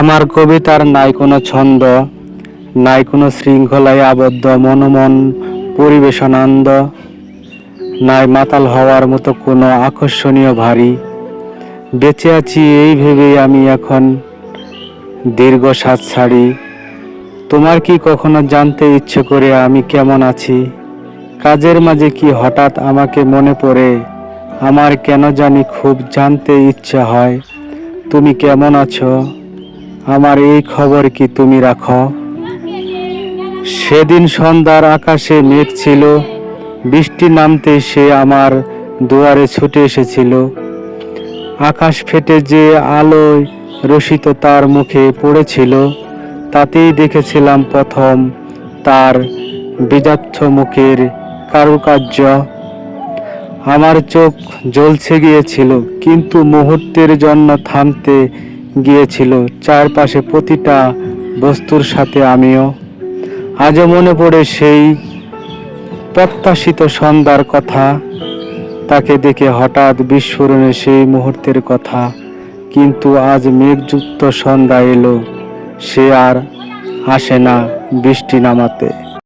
আমার কবিতার নাই কোনো ছন্দ, নাই কোনো শৃঙ্খলায় আবদ্ধ মনমন পরিবেশনানন্দ নাই মাতাল হওয়ার মতো কোনো আকর্ষণীয় ভারী। বেঁচে আছি এই ভেবেই আমি এখন দীর্ঘ শ্বাস ছাড়ি তোমার কি কখনো জানতে ইচ্ছে করে আমি কেমন আছি? কাজের মাঝে কি হঠাৎ আমাকে মনে পড়ে? আমার কেন জানি খুব জানতে ইচ্ছে হয়। তুমি কেমন আছো? আমার এই খবর কি তুমি রাখো? সেদিন সন্ধ্যার আকাশে মেঘ ছিল, বৃষ্টি নামতে সে আমার দুয়ারে ছুটে এসেছিল। আকাশ ফেটে যে আলোয় রসিত তার মুখে পড়েছিল, তাতেই দেখেছিলাম প্রথম তার বিজাচ্ছ মুখের কারুকার্য। আমার চোখ জ্বলছে গিয়েছিল, কিন্তু মুহূর্তের জন্য থামতে গিয়েছিল। চারপাশে প্রতিটা বস্তুর সাথে আমিও। আজও মনে পড়ে সেই প্রত্যাশিত সন্ধ্যার কথা, তাকে দেখে হঠাৎ বিস্ফোরণে সেই মুহূর্তের কথা। কিন্তু আজ মেঘযুক্ত সন্ধ্যা এলো, সে আর আসে না বৃষ্টি নামাতে।